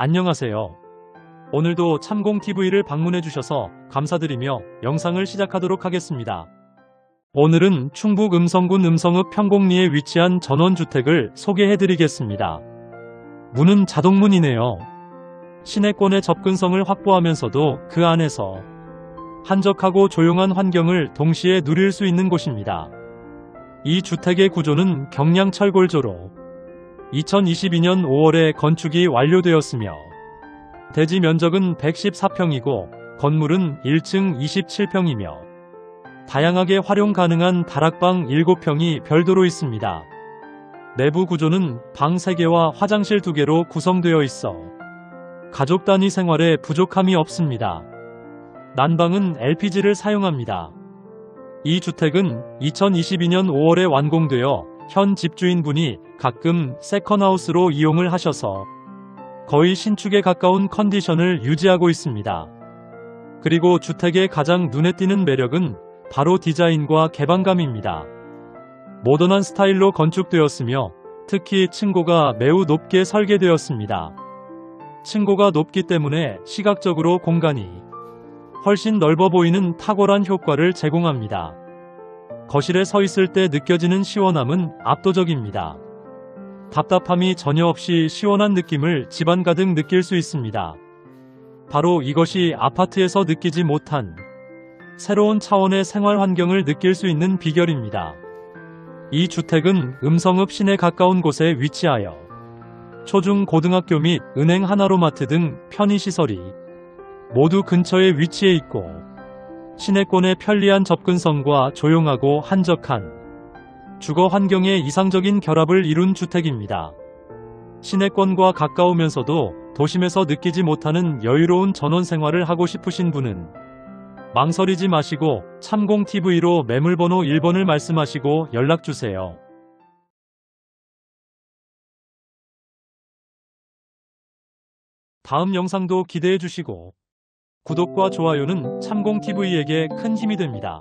안녕하세요. 오늘도 참공TV를 방문해 주셔서 감사드리며 영상을 시작하도록 하겠습니다. 오늘은 충북 음성군 음성읍 평곡리에 위치한 전원주택을 소개해 드리겠습니다. 문은 자동문이네요. 시내권의 접근성을 확보하면서도 그 안에서 한적하고 조용한 환경을 동시에 누릴 수 있는 곳입니다. 이 주택의 구조는 경량철골조로 2022년 5월에 건축이 완료되었으며 대지 면적은 114평이고 건물은 1층 27평이며 다양하게 활용 가능한 다락방 7평이 별도로 있습니다. 내부 구조는 방 3개와 화장실 2개로 구성되어 있어 가족 단위 생활에 부족함이 없습니다. 난방은 LPG를 사용합니다. 이 주택은 2022년 5월에 완공되어 현 집주인분이 가끔 세컨하우스로 이용을 하셔서 거의 신축에 가까운 컨디션을 유지하고 있습니다. 그리고 주택의 가장 눈에 띄는 매력은 바로 디자인과 개방감입니다. 모던한 스타일로 건축되었으며 특히 층고가 매우 높게 설계되었습니다. 층고가 높기 때문에 시각적으로 공간이 훨씬 넓어 보이는 탁월한 효과를 제공합니다. 거실에 서 있을 때 느껴지는 시원함은 압도적입니다. 답답함이 전혀 없이 시원한 느낌을 집안 가득 느낄 수 있습니다. 바로 이것이 아파트에서 느끼지 못한 새로운 차원의 생활 환경을 느낄 수 있는 비결입니다. 이 주택은 음성읍 시내 가까운 곳에 위치하여 초중 고등학교 및 은행 하나로마트 등 편의시설이 모두 근처에 위치해 있고 시내권의 편리한 접근성과 조용하고 한적한 주거 환경의 이상적인 결합을 이룬 주택입니다. 시내권과 가까우면서도 도심에서 느끼지 못하는 여유로운 전원 생활을 하고 싶으신 분은 망설이지 마시고 참공TV로 매물번호 1번을 말씀하시고 연락주세요. 다음 영상도 기대해 주시고 구독과 좋아요는 참공TV에게 큰 힘이 됩니다.